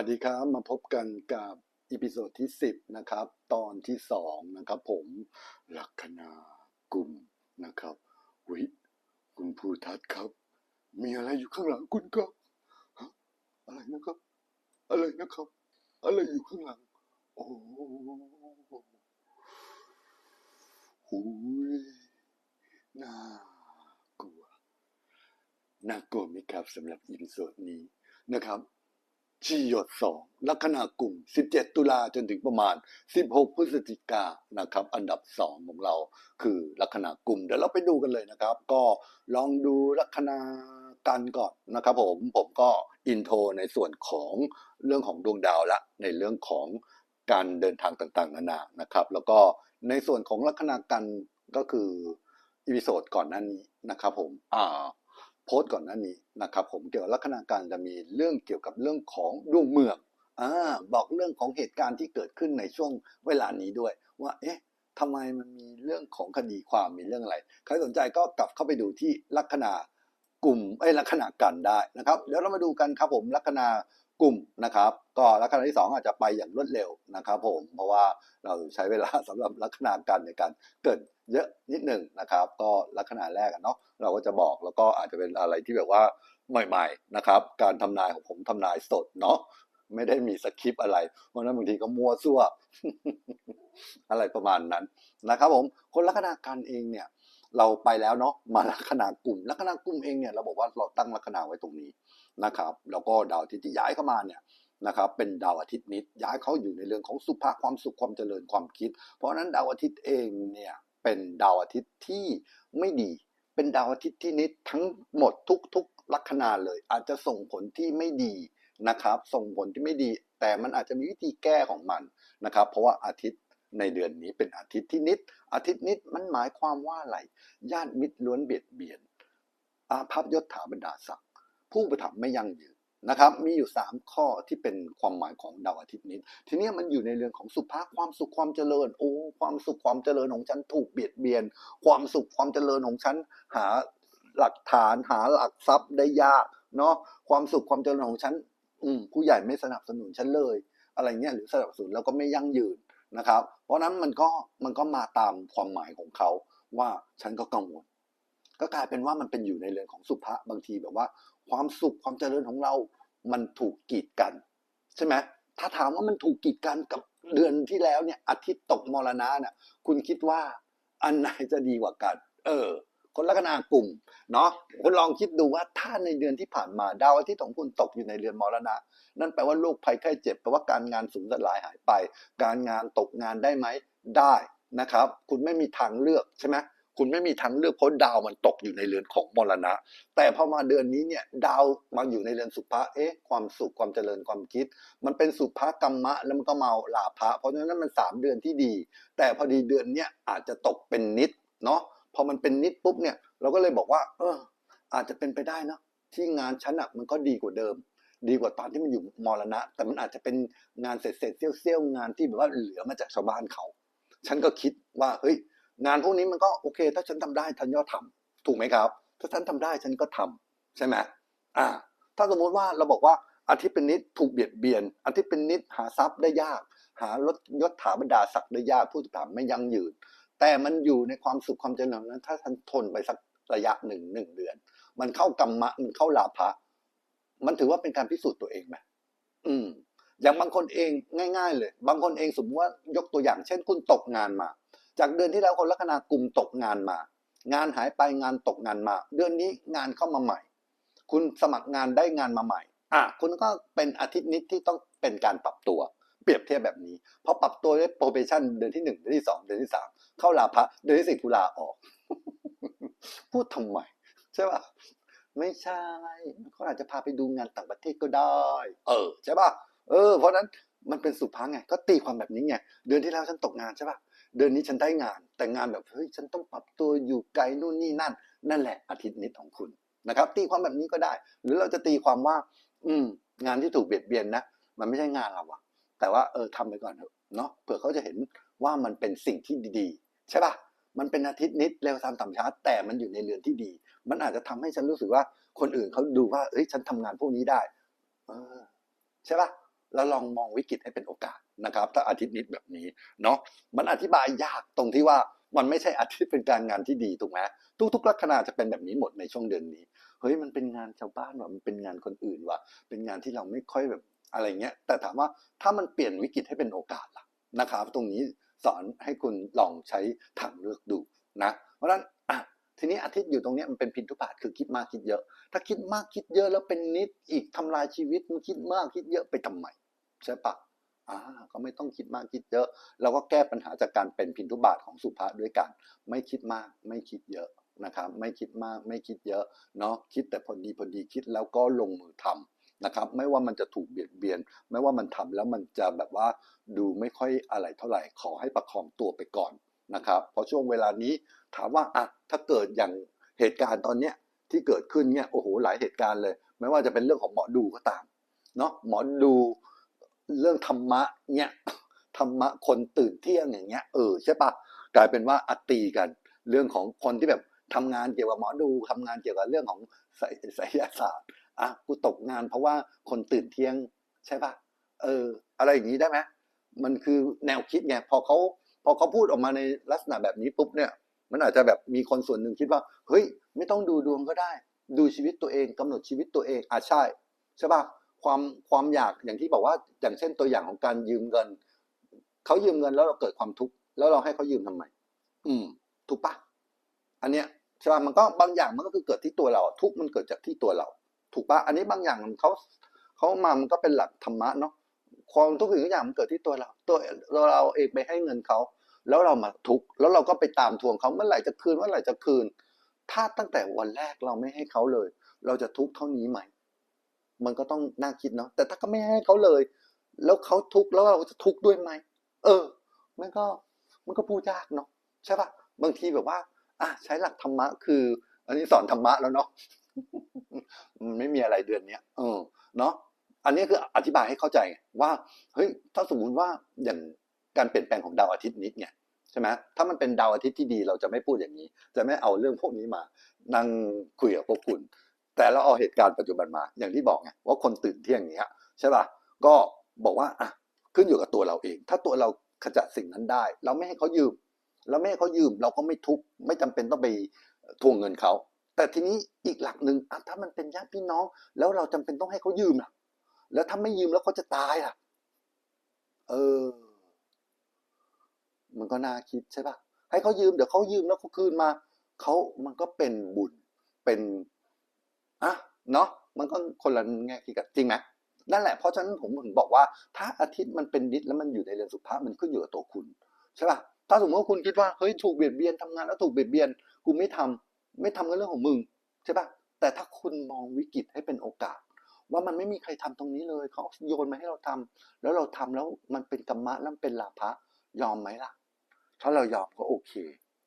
วัสดีครับ มาพบกันกับอีพิโซดที่ 10 นะครับ ตอนที่ 2 นะครับผมลัคนากุมนะครับวิคุณภูทัศน์ครับ มีอะไรอยู่ข้างหลังคุณครับอะไรนะครับ อะไรนะครับ อะไรอยู่ข้างหลัง โอ้โหยน่ากลัวน่ากลัวไหมครับสำหรับอีพิโซดนี้นะครับ ชีหยดสองลัคนากลุ่ม 17 ตุลาจนถึงประมาณ 16 พฤศจิกานะครับ อันดับ 2 ของเราคือลัคนากลุ่ม เดี๋ยวเราไปดูกันเลยนะครับ ก็ลองดูลัคนากันก่อนนะครับผมผมก็อินโทรในส่วนของเรื่องของดวงดาวละในเรื่องของการเดินทางต่างๆนานานะครับ แล้วก็ในส่วนของลัคนากันก็คืออีพิโซดก่อนหน้านี้นะครับผมอ่า โพสต์ก่อนหน้านี้นะครับผมเกี่ยวกับลักษณะการจะมีเรื่องเกี่ยวกับเรื่องของดวงเมืองอ่าบอกเรื่องของเหตุการณ์ที่เกิดขึ้นในช่วงเวลานี้ด้วย ว่าเอ๊ะทำไมมันมีเรื่องของคดีความมีเรื่องอะไร ใครสนใจก็กลับเข้าไปดูที่ลัคนากลุ่มไอ้ลัคนากันได้นะครับเดี๋ยวเรามาดูกันครับผมลัคนา กลุ่มนะครับ ก็ลัคนาที่สองอาจจะไปอย่างรวดเร็วนะครับผมเพราะว่าเราใช้เวลาสำหรับลัคนากันในการเกิดเยอะนิดหนึ่งนะครับ ก็ลัคนาแรกเนาะเราก็จะบอกแล้วก็อาจจะเป็นอะไรที่แบบว่าใหม่ ๆนะครับ การทำนายของผมทำนายสดเนาะไม่ได้มีสคริปต์อะไร เพราะฉะนั้นบางทีก็มัวซั่ว อะไรประมาณนั้นนะครับผมคนลัคนากันเองเนี่ย เราไปแล้วเนาะมาลัคนากลุ่มลัคนากลุ่มเองเนี่ยเราบอกว่าเราตั้งลัคนาไว้ตรงนี้ นะครับ แล้วก็ดาวอาทิตย์ที่ย้ายเข้ามาเนี่ยนะครับเป็นดาวอาทิตย์นิดย้ายเขาอยู่ในเรื่องของสุภาพความสุขความเจริญความคิด เพราะฉะนั้นดาวอาทิตย์เองเนี่ยเป็นดาวอาทิตย์ที่ไม่ดี เป็นดาวอาทิตย์ที่นิดทั้งหมดทุกๆลัคนาเลย อาจจะส่งผลที่ไม่ดีนะครับ ส่งผลที่ไม่ดี แต่มันอาจจะมีวิธีแก้ของมันนะครับ เพราะว่าอาทิตย์ในเดือนนี้เป็นอาทิตย์ที่นิด อาทิตย์นิดมันหมายความว่าอะไรญาติมิตรล้วนเบียดเบียน อาภัพยศถาบรรดาศักดิ์ ผู้ประทับไม่ยั่งยืนนะครับ มีอยู่ 3 ข้อที่เป็นความหมายของดาวอาทิตย์นี้ ทีนี้มันอยู่ในเรื่องของสุภาพความสุขความเจริญ โอ้ ความสุขความเจริญของฉันถูกเบียดเบียน ความสุขความเจริญของฉันหาหลักฐานหาหลักทรัพย์ได้ยากเนาะ ความสุขความเจริญของฉันอืมผู้ใหญ่ไม่สนับสนุนฉันเลย อะไรเงี้ยหรือสนับสนุนแล้วก็ไม่ยั่งยืนนะครับ เพราะนั้นมันก็มันก็มาตามความหมายของเขาว่าฉันก็กังวล ก็กลายเป็นว่ามันเป็นอยู่ในเรืองของสุภาพบางทีแบบว่า ความสุขความเจริญของเรา มันถูกกีดกัน ใช่ไหมถ้าถามว่ามันถูกกีดกันกับเดือนที่แล้วเนี่ยอาทิตย์ตกมรณะเนี่ยคุณคิดว่าอันไหนจะดีกว่ากัน เออ คนลัคนากลุ่มเนาะคุณลองคิดดูว่าถ้าในเดือนที่ผ่านมาดาวอาทิตย์ของคุณตกอยู่ในเดือนมรณะ นั่นแปลว่าโรคภัยไข้เจ็บแปลว่าการงานสูญสลายหายไป การงานตกงานได้ไหมได้นะครับ คุณไม่มีทางเลือกใช่ไหม คุณไม่มีทางเลือกเพราะดาวมันตกอยู่ในเรือนของมรณะ แต่พอมาเดือนนี้เนี่ยดาวมาอยู่ในเรือนสุภะเอ๊ะความสุขความเจริญความคิด มันเป็นสุภะกรรมะแล้วมันก็เมาลาภะเพราะฉะนั้นมันสามเดือนที่ดี แต่พอดีเดือนเนี้ยอาจจะตกเป็นนิดเนาะพอมันเป็นนิดปุ๊บเนี่ยเราก็เลยบอกว่า เออ อาจจะเป็นไปได้เนาะที่งานฉันอะมันก็ดีกว่าเดิม ดีกว่าตอนที่มันอยู่มรณะ แต่มันอาจจะเป็นงานเสร็จเสร็จๆเซี่ยวงานที่แบบว่าเหลือมาจากชาวบ้านเขา ฉันก็คิดว่าเฮ้ย งานพวกนี้มันก็โอเค ถ้าฉันทำได้ฉันก็ทำถูกไหมครับ ถ้าฉันทำได้ฉันก็ทำใช่ไหมอ่า ถ้าสมมุติว่าเราบอกว่าอาทิตย์เป็นนิดถูกเบียดเบียน อาทิตย์เป็นนิดหาทรัพย์ได้ยาก หารถยศถาบรรดาศักดิ์ได้ยากผู้ต่างไม่ยั่งยืน แต่มันอยู่ในความสุขความเจริญนั้น ถ้าท่านทนไปสักระยะหนึ่งหนึ่งเดือน มันเข้ากรรมะมันเข้าลาภะมันถือว่าเป็นการพิสูจน์ตัวเองไหมอืม อย่างบางคนเองง่าย ๆ เลย บางคนเองสมมติว่ายกตัวอย่างเช่น คุณตกงานมา จากเดือนที่แล้วคนลัคนากลุ่มตกงานมา งานหายไปงานตกงานมา เดือนนี้งานเข้ามาใหม่ คุณสมัครงานได้งานมาใหม่อะคุณก็เป็นอาทิตย์นิดที่ต้องเป็นการปรับตัว เปรียบเทียบแบบนี้พอปรับตัวได้โปรเบชั่นเดือนที่หนึ่งเดือนที่สองเดือนที่สามเข้าลาภะเดือนที่สี่กุลาออก พูดทำไมใช่ป่ะไม่ใช่เขาอาจจะพาไปดูงานต่างประเทศก็ได้ เออใช่ป่ะเออเพราะนั้นมันเป็นสุภาไง ก็ตีความแบบนี้ไง เดือนที่แล้วฉันตกงานใช่ป่ะ เดือนนี้ฉันได้งาน แต่งานแบบเฮ้ยฉันต้องปรับตัวอยู่ไกลนู่นนี่นั่น นั่นแหละอาทิตย์นิดของคุณนะครับ ตีความแบบนี้ก็ได้ หรือเราจะตีความว่า อืม งานที่ถูกเบียดเบียนนะมันไม่ใช่งานเราอะแต่ว่าเออทำไปก่อนเถอะเนาะเผื่อเขาจะเห็นว่ามันเป็นสิ่งที่ดีๆ ใช่ป่ะมันเป็นอาทิตย์นิดเร็วตามต่ำช้าแต่มันอยู่ในเรือนที่ดี มันอาจจะทำให้ฉันรู้สึกว่าคนอื่นเขาดูว่า เอ้ยฉันทำงานพวกนี้ได้เออใช่ป่ะ แล้วลองมองวิกฤตให้เป็นโอกาสนะครับ ถ้าอาทิตย์นี้แบบนี้เนาะมันอธิบายยากตรงที่ว่ามันไม่ใช่อาทิตย์เป็นการงานที่ดีถูกไหมทุกๆลัคนาจะเป็นแบบนี้หมดในช่วงเดือนนี้เฮ้ยมันเป็นงานชาวบ้านว่ะมันเป็นงานคนอื่นว่ะเป็นงานที่เราไม่ค่อยแบบอะไรเงี้ย แต่ถามว่าถ้ามันเปลี่ยนวิกฤตให้เป็นโอกาสล่ะนะครับ ตรงนี้สอนให้คุณลองใช้ทางเลือกดูนะ เพราะฉะนั้นอะ ทีนี้อาทิตย์อยู่ตรงนี้มันเป็นพินทุบาทคือคิดมากคิดเยอะ ถ้าคิดมากคิดเยอะแล้วเป็นนิดอีกทำลายชีวิตมันคิดมากคิดเยอะไปทำไมใช่ปะอ่าก็ไม่ต้องคิดมากคิดเยอะเราก็แก้ปัญหาจากการเป็นพินทุบาทของสุภาด้วยกันไม่คิดมากไม่คิดเยอะนะครับไม่คิดมากไม่คิดเยอะเนาะคิดแต่พอดีพอดีคิดแล้วก็ลงมือทำนะครับไม่ว่ามันจะถูกเบียดเบียน ไม่ว่ามันทำแล้วมันจะแบบว่าดูไม่ค่อยอะไรเท่าไหร่ขอให้ประคองตัวไปก่อนนะครับเพราะช่วงเวลานี้ ถามว่าอะถ้าเกิดอย่างเหตุการณ์ตอนเนี้ยที่เกิดขึ้นเนี่ยโอ้โหหลายเหตุการณ์เลย ไม่ว่าจะเป็นเรื่องของหมอดูก็ตามเนาะหมอดูเรื่องธรรมะเนี่ยธรรมะคนตื่นเที่ยงอย่างเงี้ยเออใช่ปะกลายเป็นว่าอัตีกันเรื่องของคนที่แบบทำงานเกี่ยวกับหมอดูทำงานเกี่ยวกับเรื่องของสยไสยศาสตร์อะกูตกงานเพราะว่าคนตื่นเที่ยงใช่ปะเออ อะไรอย่างนี้ได้ไหมมันคือแนวคิดไงพอเขาพอเขาพูดออกมาในลักษณะแบบนี้ปุ๊บเนี่ย มันอาจจะแบบมีคนส่วนหนึ่งคิดว่า เฮ้ย ไม่ต้องดูดวงก็ได้ ดูชีวิตตัวเองกำหนดชีวิตตัวเองอะใช่ใช่ปะความความอยากอย่างที่บอกว่าอย่างเช่นตัวอย่างของการยืมเงินเขายืมเงินแล้วเราเกิดความทุกข์แล้วเราให้เขายืมทำไมอืม ถูกปะอันเนี้ยใช่ปะมันก็บางอย่างมันก็คือเกิดที่ตัวเรา ทุกข์มันเกิดจากที่ตัวเรา ถูกปะอันนี้บางอย่างเขาเขามามันก็เป็นหลักธรรมะเนาะความทุกข์สิ่งทุกอย่างมันเกิดที่ตัวเรา ตัวเราเราเองไปให้เงินเขา แล้วเรามาทุกข์แล้วเราก็ไปตามทวงเขาเมื่อไหร่จะคืนเมื่อไหร่จะคืน ถ้าตั้งแต่วันแรกเราไม่ให้เขาเลย เราจะทุกข์เท่านี้ไหมมันก็ต้องน่าคิดเนาะแต่ถ้าก็ไม่ให้เขาเลย แล้วเขาทุกข์แล้วเราจะทุกข์ด้วยไหมเออ มันก็มันก็พูดยากเนาะใช่ปะบางทีแบบว่า อะใช้หลักธรรมะคือ อันนี้สอนธรรมะแล้วเนาะมันไม่มีอะไรเดือนเนี้ยเออเนาะอันนี้คืออธิบายให้เข้าใจว่าเฮ้ยถ้าสมมุติว่าอย่างการเปลี่ยนแปลงของดาวอาทิตย์นิดเนี่ย ใช่ไหมถ้ามันเป็นดาวอาทิตย์ที่ดีเราจะไม่พูดอย่างนี้ จะไม่เอาเรื่องพวกนี้มา นั่งคุยกับพวกคุณ แต่เราเอาเหตุการณ์ปัจจุบันมา อย่างที่บอกไงว่าคนตื่นเที่ยงอย่างนี้ใช่ป่ะก็บอกว่าอะขึ้นอยู่กับตัวเราเอง ถ้าตัวเราขจัดสิ่งนั้นได้ เราไม่ให้เขายืม เราไม่ให้เขายืม เราก็ไม่ทุกข์ไม่จำเป็นต้องไปทวงเงินเขาแต่ทีนี้อีกหลักหนึ่งถ้ามันเป็นญาติพี่น้อง แล้วเราจำเป็นต้องให้เขายืมล่ะ แล้วถ้าไม่ยืมแล้วเขาจะตายอะ เออ มันก็น่าคิดใช่ปะให้เขายืมเดี๋ยวเขายืมแล้วเขาคืนมาเขามันก็เป็นบุญเป็นอะเนาะมันก็คนละแง่คิดกันจริงไหมนั่นแหละเพราะฉะนั้นผมถึงบอกว่า ถ้าอาทิตย์มันเป็นนิดแล้วมันอยู่ในเรือนสุภาพมันขึ้นอยู่กับตัวคุณใช่ปะถ้าสมมติว่าคุณคิดว่าเฮ้ยถูกเบียดเบียนทำงานแล้วถูกเบียดเบียนกูไม่ทำไม่ทำก็เรื่องของมึงใช่ปะแต่ถ้าคุณมองวิกฤตให้เป็นโอกาส ว่ามันไม่มีใครทำตรงนี้เลยเขาโยนมาให้เราทำแล้วเราทำแล้วมันเป็นกรรมะแล้วมันเป็นลาภะ ยอมไหมล่ะ ถ้าเรายอมก็โอเค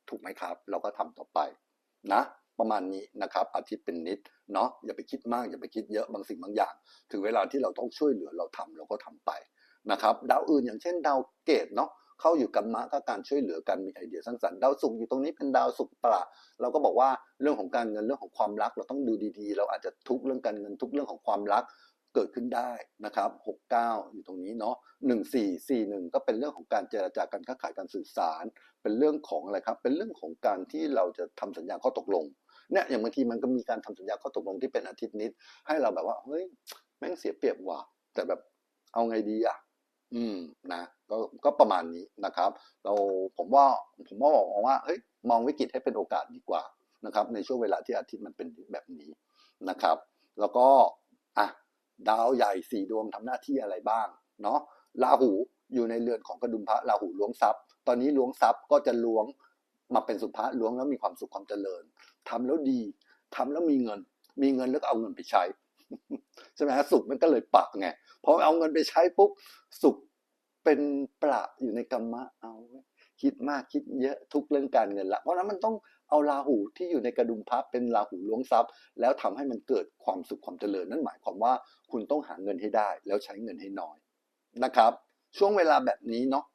ถูกไหมครับ เราก็ทำต่อไปนะ ประมาณนี้นะครับ อาทิตย์เป็นนิดเนาะอย่าไปคิดมากอย่าไปคิดเยอะบางสิ่งบางอย่าง ถึงเวลาที่เราต้องช่วยเหลือเราทำเราก็ทำไปนะครับ ดาวอื่นอย่างเช่น ดาวเกตเนาะเข้าอยู่กับมะก็การช่วยเหลือกันมีไอเดียสร้างสรรค์ดาวศุกร์อยู่ตรงนี้เป็นดาวศุกร์ประหลาเราก็บอกว่าเรื่องของการเงินเรื่องของความรักเราต้องดูดีๆ เราอาจจะทุกเรื่องการเงินทุกเรื่องของความรัก เกิดขึ้นได้นะครับ 69 อยู่ตรงนี้เนาะ 1441 ก็เป็นเรื่องของการเจรจาการค้าขายการสื่อสาร เป็นเรื่องของอะไรครับ เป็นเรื่องของการที่เราจะทำสัญญาข้อตกลง เนี่ย อย่างบางทีมันก็มีการทำสัญญาข้อตกลงที่เป็นอาทิตย์นิด ให้เราแบบว่า เฮ้ย แม่งเสียเปรียบว่ะ แต่แบบ เอาไงดีอะอืม นะ ก็ ก็ประมาณนี้นะครับ เรา ผมว่า ผมว่าบอกว่า เฮ้ย มองวิกฤตให้เป็นโอกาสดีกว่านะครับ ในช่วงเวลาที่อาทิตย์มันเป็นแบบนี้นะครับ แล้วก็ อะ ดาวใหญ่สี่ดวงทำหน้าที่อะไรบ้างเนาะราหูอยู่ในเรือนของกระดุมพระราหูล้วงทรัพย์ ตอนนี้ล้วงทรัพย์ก็จะล้วงมาเป็นสุภาล้วงแล้วมีความสุขความเจริญทำแล้วดีทำแล้วมีเงิน มีเงินแล้วเอาเงินไปใช้ใช่ไหมฮะสุขมันก็เลยปักไงพอเอาเงินไปใช้ปุ๊บสุขเป็นประอยู่ในกรรมะเอาคิดมากคิดเยอะทุกเรื่องการเงินละ เพราะนั้นมันต้อง เอาราหูที่อยู่ในกระดุมพระเป็นราหูล้วงทรัพย์ แล้วทำให้มันเกิดความสุขความเจริญ นั่นหมายความว่าคุณต้องหาเงินให้ได้ แล้วใช้เงินให้น้อยนะครับ ช่วงเวลาแบบนี้เนาะ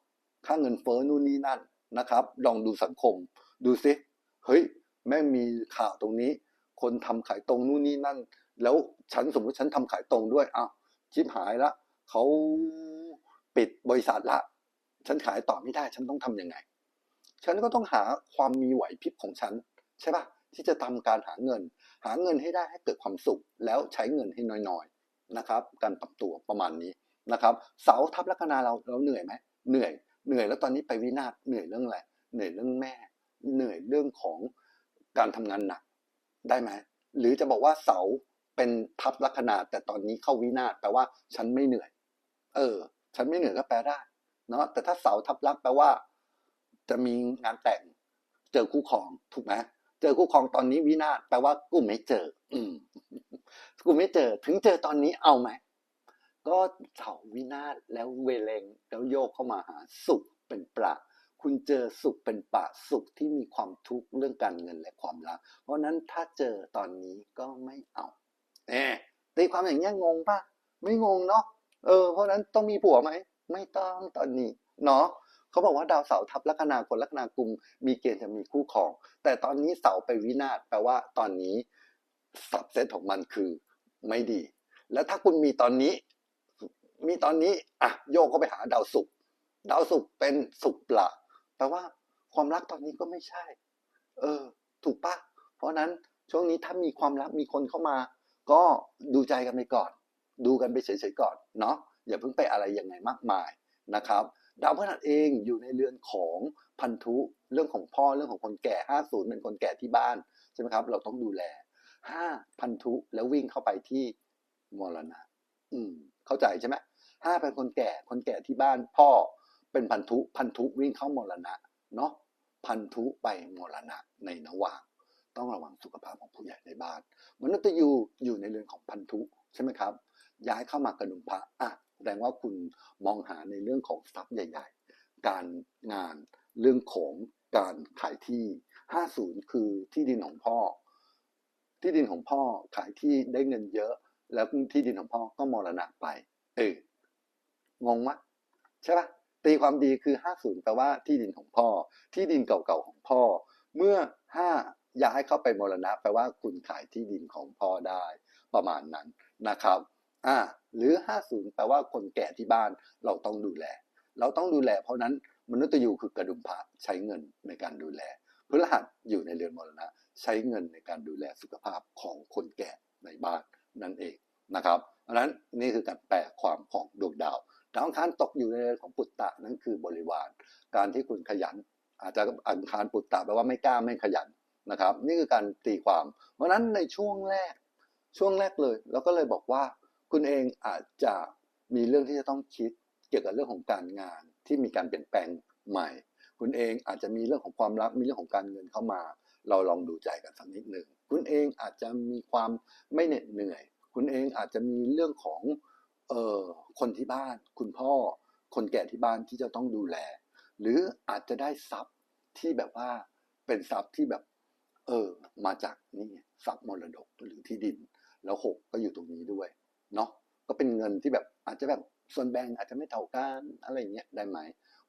ค่าเงินเฟ้อนู่นนี่นั่นนะครับ ลองดูสังคม ดูซิเฮ้ยแม่งมีข่าวตรงนี้ คนทำขายตรงนู่นนี่นั่น แล้วฉันสมมติฉันทำขายตรงด้วยอ้าวชิบหายละเขาปิดบริษัทละ ฉันขายต่อไม่ได้ ฉันต้องทำยังไง ฉันก็ต้องหาความมีไหวพริบของฉัน ใช่ปะที่จะทำการหาเงิน หาเงินให้ได้ให้เกิดความสุข แล้วใช้เงินให้น้อยๆนะครับ การปรับตัวประมาณนี้นะครับ เสาทับลัคนาเราเราเหนื่อยไหมเหนื่อยเหนื่อยแล้วตอนนี้ไปวินาศเหนื่อยเรื่องอะไรเหนื่อยเรื่องแม่ เหนื่อยเรื่องของการทำงานหนักได้ไหมหรือจะบอกว่าเสาเป็นทับลัคนาแต่ตอนนี้เข้าวินาศแปลว่าฉันไม่เหนื่อย เออ ฉันไม่เหนื่อยก็แปลได้เนาะแต่ถ้าเสาทับลักแปลว่า จะมีงานแต่งเจอคู่ครองถูกไหมเจอคู่ครองตอนนี้วินาศแปลว่ากูไม่เจอ อืมกูไม่เจอ ถึงเจอตอนนี้เอาไหมก็เสาวินาศแล้วเวเลงแล้วโยกเข้ามาหาสุขเป็นประคุณเจอสุขเป็นปะสุขที่มีความทุกข์เรื่องการเงินและความรัก เพราะนั้นถ้าเจอตอนนี้ก็ไม่เอาแหมตีความอย่างนี้ยงงปะไม่งงเนาะเออ เพราะนั้นต้องมีผัวไหมไม่ต้องตอนนี้เนาะ เขาบอกว่าดาวเสาร์ทับลัคนากรลัคนากุมมีเกณฑ์จะมีคู่ครอง แต่ตอนนี้เสาร์ไปวินาศแปลว่าตอนนี้สับเซตของมันคือไม่ดี แล้วถ้าคุณมีตอนนี้ มีตอนนี้อะโยกก็ไปหาดาวศุกร์ดาวศุกร์เป็นศุกร์ละแปลว่าความรักตอนนี้ก็ไม่ใช่ เออ ถูกปะเพราะนั้นช่วงนี้ถ้ามีความรักมีคนเข้ามา ก็ดูใจกันไปก่อน ดูกันไปเฉยๆก่อนเนาะอย่าเพิ่งไปอะไรยังไงมากมายนะครับ ดาวพฤหัสเองอยู่ในเรือนของพันธุเรื่องของพ่อเรื่องของคนแก่ 50 เป็นคนแก่ที่บ้านใช่ไหมครับ เราต้องดูแล 5 พันธุแล้ววิ่งเข้าไปที่มรณะ อืม เข้าใจใช่ไหมห้าเป็นคนแก่คนแก่ที่บ้านพ่อเป็นพันธุพันธุวิ่งเข้ามรณะเนาะพันธุไปมรณะในระหว่าง ต้องระวังสุขภาพของผู้ใหญ่ในบ้านมนุษย์ยูอยู่ในเรือนของพันธุใช่ไหมครับ ย้ายเข้ามากระดุมพระอะ แสดงว่าคุณมองหาในเรื่องของทรัพย์ใหญ่ ๆ การงานเรื่องของการขายที่ 50 คือที่ดินของพ่อ ที่ดินของพ่อขายที่ได้เงินเยอะ แล้วที่ดินของพ่อก็มรณะไป เอองงมะใช่ปะตีความดีคือ 50แปลว่าที่ดินของพ่อ ที่ดินเก่าๆของพ่อ เมื่อ 5 ย้ายเข้าไปมรณะ แปลว่าคุณขายที่ดินของพ่อได้ ประมาณนั้นนะครับ อ่าหรือ 50 แปลว่าคนแก่ที่บ้านเราต้องดูแล เราต้องดูแล เพราะนั้นมนุษย์ยูคือกระดุมพระใช้เงินในการดูแลพฤหัสอยู่ในเรือนมรณะ ใช้เงินในการดูแลสุขภาพของคนแก่ในบ้านนั่นเองนะครับเพราะนั้นนี่คือการแปลความของดวงดาวดาวอังคารตกอยู่ในเรือนของปุตตะนั่นคือบริวาร การที่คุณขยัน อาจจะอังคารปุตตะแปลว่าไม่กล้าไม่ขยันนะครับ นี่คือการตีความ เพราะนั้นในช่วงแรกช่วงแรกเลยเราก็เลยบอกว่า คุณเองอาจจะมีเรื่องที่จะต้องคิดเกี่ยวกับเรื่องของการงานที่มีการเปลี่ยนแปลงใหม่ คุณเองอาจจะมีเรื่องของความรักมีเรื่องของการเงินเข้ามา เราลองดูใจกันสักนิดหนึ่งคุณเองอาจจะมีความไม่เหน็ดเหนื่อย คุณเองอาจจะมีเรื่องของเอ่อคนที่บ้าน คุณพ่อ คนแก่ที่บ้านที่จะต้องดูแล หรืออาจจะได้ทรัพย์ที่แบบว่าเป็นทรัพย์ที่แบบเออมาจากนี่ทรัพย์มรดกหรือที่ดิน แล้วหกก็อยู่ตรงนี้ด้วย เนาะก็เป็นเงินที่แบบอาจจะแบบส่วนแบ่งอาจจะไม่เท่ากันอะไรเงี้ยได้ไหม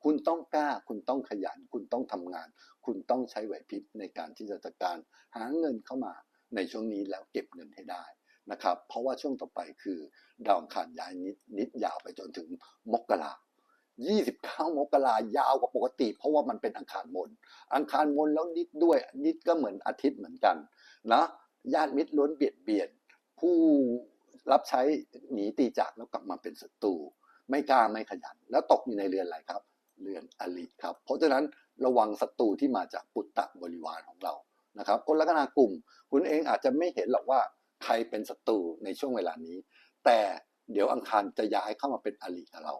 คุณต้องกล้า คุณต้องขยัน คุณต้องทำงาน คุณต้องใช้ไหวพริบในการที่จะจัดการหาเงินเข้ามาในช่วงนี้แล้วเก็บเงินให้ได้นะครับ เพราะว่าช่วงต่อไปคือดาวอังคารย้ายนิดนิดยาวไปจนถึงมกรา29มกรายาวกว่าปกติ เพราะว่ามันเป็นอังคารมน อังคารมนแล้วนิดด้วย นิดก็เหมือนอาทิตย์เหมือนกันนะ ญาติมิตรล้วนเบียดเบียนผู้ รับใช้หนีตีจากแล้วกลับมาเป็นศัตรูไม่กล้าไม่ขยัน แล้วตกอยู่ในเรือนอะไรครับ เรือนอลิครับ เพราะฉะนั้นระวังศัตรูที่มาจากปุตตะบริวารของเรานะครับคนลัคนากลุ่ม คุณเองอาจจะไม่เห็นหรอกว่าใครเป็นศัตรูในช่วงเวลานี้ แต่เดี๋ยวอังคารจะย้ายเข้ามาเป็นอลิกับเรา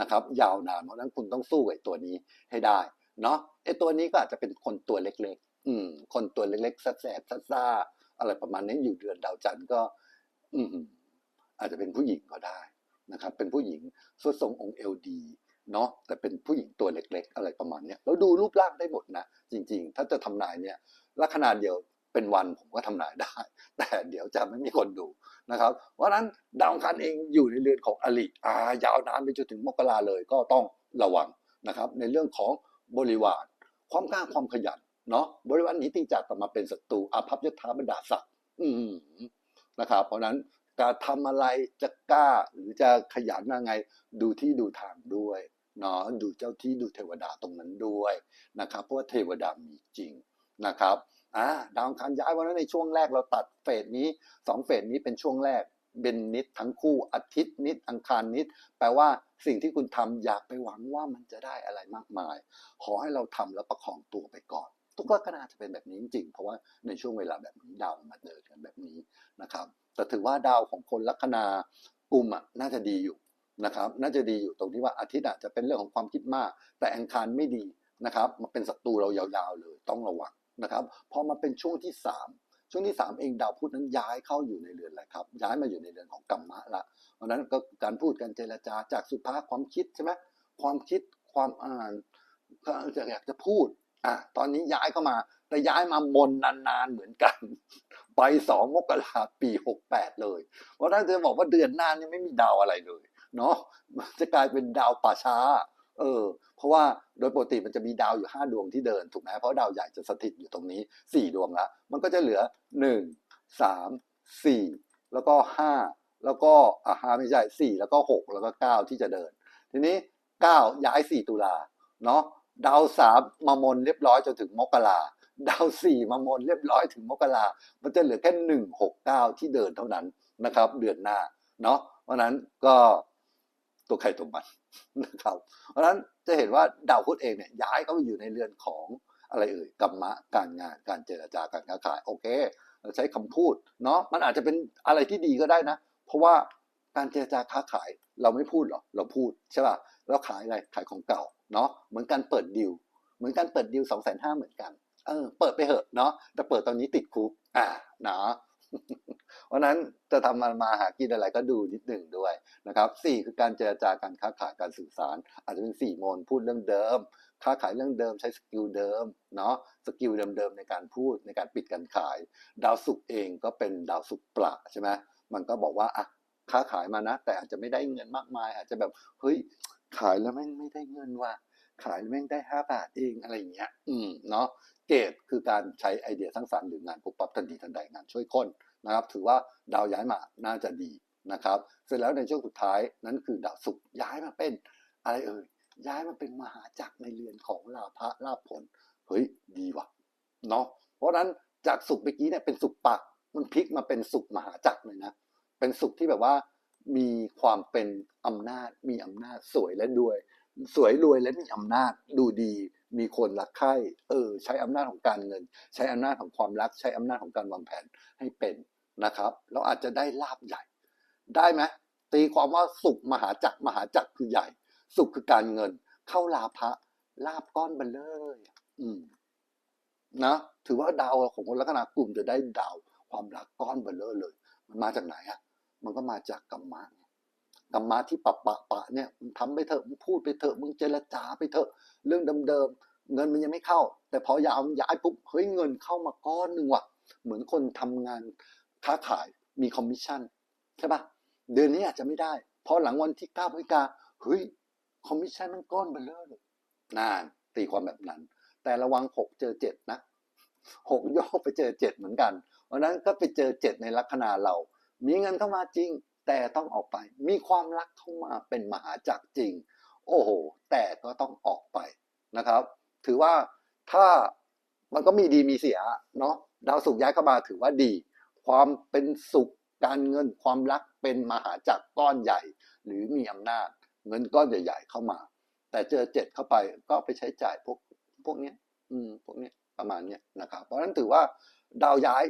นะครับ ยาวนานเพราะฉะนั้นคุณต้องสู้กับตัวนี้ให้ได้เนาะไอ้ตัวนี้ก็อาจจะเป็นคนตัวเล็กๆ อืม คนตัวเล็กๆแสบๆซ่าๆอะไรประมาณนี้อยู่เดือนดาวจันทร์ก็ อืม อาจจะเป็นผู้หญิงก็ได้นะครับ เป็นผู้หญิงสวดทรงองค์เอลดีเนาะแต่เป็นผู้หญิงตัวเล็ก ๆ อะไรประมาณเนี้ยแล้วดูรูปร่างได้หมดนะจริง ๆ ถ้าจะทำนายเนี่ยลัคนาเดียวเป็นวันผมก็ทำนายได้ แต่เดี๋ยวจะไม่มีคนดูนะครับ เพราะนั้นดาวอังคารเองอยู่ในเรือนของอลิอายาวนานไปจนถึงมกราเลยก็ต้องระวังนะครับ ในเรื่องของบริวาร ความกล้าความขยันเนาะบริวารนี้ตีจากกลับมาเป็นศัตรูอาภัพยศถาบรรดาศักดิ์นะครับ เพราะนั้น การทำอะไรจะกล้าหรือจะขยันยังไง ดูที่ดูทางด้วยเนาะดูเจ้าที่ดูเทวดาตรงนั้นด้วยนะครับเพราะว่าเทวดามีจริงนะครับอ่าดาวอังคารย้ายวันนั้นในช่วงแรกเราตัดเฟสนี้สองเฟสนี้เป็นช่วงแรกเป็นนิดทั้งคู่อาทิตย์นิดอังคารนิด แปลว่าสิ่งที่คุณทำอย่าไปหวังว่ามันจะได้อะไรมากมาย ขอให้เราทำแล้วประคองตัวไปก่อน ทุกลัคนาจะเป็นแบบนี้จริงๆ เพราะว่าในช่วงเวลาแบบนี้ดาวมาเดินกันแบบนี้นะครับ แต่ถือว่าดาวของคนลัคนากลุ่มอะน่าจะดีอยู่นะครับ น่าจะดีอยู่ตรงที่ว่าอาทิตย์อาจจะเป็นเรื่องของความคิดมาก แต่อังคารไม่ดีนะครับมาเป็นศัตรูเรายาวๆเลยต้องระวังนะครับพอมาเป็นช่วงที่สามช่วงที่สามเองดาวพุธนั้นย้ายเข้าอยู่ในเรือนอะไรครับ ย้ายมาอยู่ในเรือนของกรรมะละเพราะนั้นก็การพูดการเจรจาจากสุภาพความคิดใช่ไหมความคิดความอ่านก็อยากจะพูด อะตอนนี้ย้ายเข้ามา แต่ย้ายมามนนานๆเหมือนกัน ไปสองมกราปีหกแปดเลยเพราะถ้าจะบอกว่าเดือนหน้านี่ไม่มีดาวอะไรเลยเนาะจะกลายเป็นดาวป่าช้า เออ เพราะว่าโดยปกติมันจะมีดาวอยู่ห้าดวงที่เดินถูกไหมเพราะดาวใหญ่จะสถิตอยู่ตรงนี้สี่ดวงละมันก็จะเหลือหนึ่งสามสี่แล้วก็ห้าแล้วก็อ่าห้าไม่ใช่สี่แล้วก็หกแล้วก็เก้าที่จะเดิน ทีนี้เก้าย้ายสี่ตุลาเนาะ ดาวสามมามนเรียบร้อยจนถึงมกราดาวสี่มามนเรียบร้อยถึงมกรามันจะเหลือแค่หนึ่งหกเก้าที่เดินเท่านั้นนะครับ เดือนหน้าเนาะเพราะนั้นก็ตัวใครตัวมันนะครับ เพราะนั้นจะเห็นว่าดาวพุธเองเนี่ยย้ายเข้าไปอยู่ในเรือนของอะไรเอ่ยกรรมะการงานการเจรจาการค้าขายโอเคเราใช้คำพูดเนาะมันอาจจะเป็นอะไรที่ดีก็ได้นะ เพราะว่าการเจรจาค้าขายเราไม่พูดหรอกเราพูดใช่ป่ะ แล้วขายอะไรขายของเก่าเนาะเหมือนการเปิดดิวเหมือนการเปิดดิวสองแสนห้าเหมือนกันเออเปิดไปเหอะเนาะแต่เปิดตอนนี้ติดคุกอ่าเนาะเพราะนั้นจะทำมามาหากินอะไรก็ดูนิดหนึ่งด้วยนะครับสี่คือการเจรจาการค้าขายการสื่อสาร อาจจะเป็นสี่โมนพูดเรื่องเดิม ค้าขายเรื่องเดิมใช้สกิลเดิมเนาะสกิลเดิมๆในการพูดในการปิดการขาย ดาวศุกเองก็เป็นดาวศุกปละใช่ไหมมันก็บอกว่าอะค้าขายมานะ แต่อาจจะไม่ได้เงินมากมาย อาจจะแบบเฮ้ย ขายแล้วแม่งไม่ได้เงินว่ะขายแล้วแม่งได้ห้าบาทเองอะไรอย่างเงี้ย อืมเนาะเกตคือการใช้ไอเดียสร้างสรรค์หรืองานปุ๊บปั๊บทันทีทันใดงานช่วยคนนะครับ ถือว่าดาวย้ายมาน่าจะดีนะครับ เสร็จแล้วในช่วงสุดท้ายนั้นคือดาวศุกร์ย้ายมาเป็น อะไรเอ่ยย้ายมาเป็นมหาจักรในเรือนของลาภะลาภผล เฮ้ยดีว่ะเนาะเพราะฉะนั้นจากศุกร์เมื่อกี้เนี่ยเป็นศุกร์ปะมันพลิกมาเป็นศุกร์มหาจักรเลยนะเป็นศุกร์ที่แบบว่า มีความเป็นอำนาจ มีอำนาจสวยและด้วย สวยรวยและมีอำนาจดูดี มีคนรักใคร่เออ ใช้อำนาจของการเงิน ใช้อำนาจของความรัก ใช้อำนาจของการวางแผนให้เป็นนะครับ เราอาจจะได้ลาบใหญ่ ได้ไหมตีความว่าสุขมหาจักรมหาจักรคือใหญ่ สุขคือการเงิน เข้าลาภะลาบก้อนเบลเลอร์เลยอืมนะถือว่าดาวของคนลัคนากลุ่มจะได้ดาวความรักก้อนเบลเลอร์เลย มันมาจากไหนอะ มันก็มาจากกรรมะกรรมะที่ปะปะปะเนี่ยมึงทำไปเถอะมึงพูดไปเถอะมึงเจรจาไปเถอะเรื่องเดิมๆเงินมันยังไม่เข้า แต่พอยาวย้ายปุ๊บเฮ้ยเงินเข้ามาก้อนหนึ่งว่ะ เหมือนคนทำงานค้าขายมีคอมมิชชั่นใช่ปะเดือนนี้อาจจะไม่ได้เพราะหลังวันที่เก้าพฤศจิกาเฮ้ยคอมมิชชั่นมันก้อนเบลเลอร์เลยนานตีความแบบนั้น แต่ระวังหกเจอเจ็ดนะหกโยกไปเจอเจ็ดเหมือนกันเพราะนั้นก็ไปเจอเจ็ดในลัคนาเรา มีเงินเข้ามาจริง แต่ต้องออกไป มีความรักเข้ามาเป็นมหาจักรจริง โอ้โห แต่ก็ต้องออกไปนะครับ ถือว่าถ้ามันก็มีดีมีเสียเนาะดาวสุขย้ายเข้ามาถือว่าดี ความเป็นสุขการเงินความรักเป็นมหาจักรก้อนใหญ่ หรือมีอำนาจ เงินก้อนใหญ่ ๆ เข้ามา แต่เจอเจ็ดเข้าไปก็ไปใช้จ่ายพวกพวกเนี้ย อืมพวกเนี้ยประมาณเนี้ยนะครับ เพราะฉะนั้นถือว่าดาวย้าย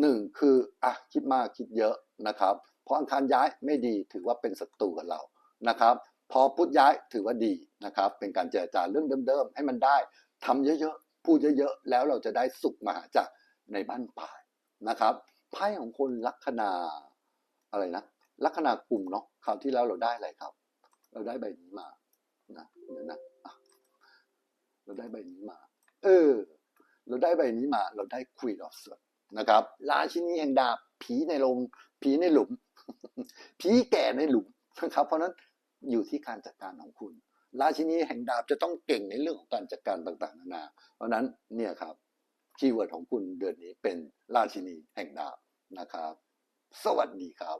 หนึ่งคืออะคิดมากคิดเยอะนะครับ เพราะอังคารย้ายไม่ดีถือว่าเป็นศัตรูกับเรานะครับพอพุธย้ายถือว่าดีนะครับ เป็นการเจรจาเรื่องเดิมๆให้มันได้ทำเยอะๆพูดเยอะๆแล้วเราจะได้สุขมหาจักรในบ้านปลายนะครับไพ่ของคนลัคนาอะไรนะลัคนากลุ่มเนาะคราวที่แล้วเราได้อะไรครับ เราได้ใบนี้มานะเดี๋ยวนะอะเราได้ใบนี้มา เออ เราได้ใบนี้มา เราได้ Queen of Swords นะครับราชินีแห่งดาบผีในโรงผีในหลุม ผีแก่ในหลุมนะครับ เพราะนั้นอยู่ที่การจัดการของคุณ ราชินีแห่งดาบจะต้องเก่งในเรื่องของการจัดการต่างๆนานา เพราะนั้นเนี่ยครับคีย์เวิร์ดของคุณเดือนนี้เป็นราชินีแห่งดาบนะครับ สวัสดีครับ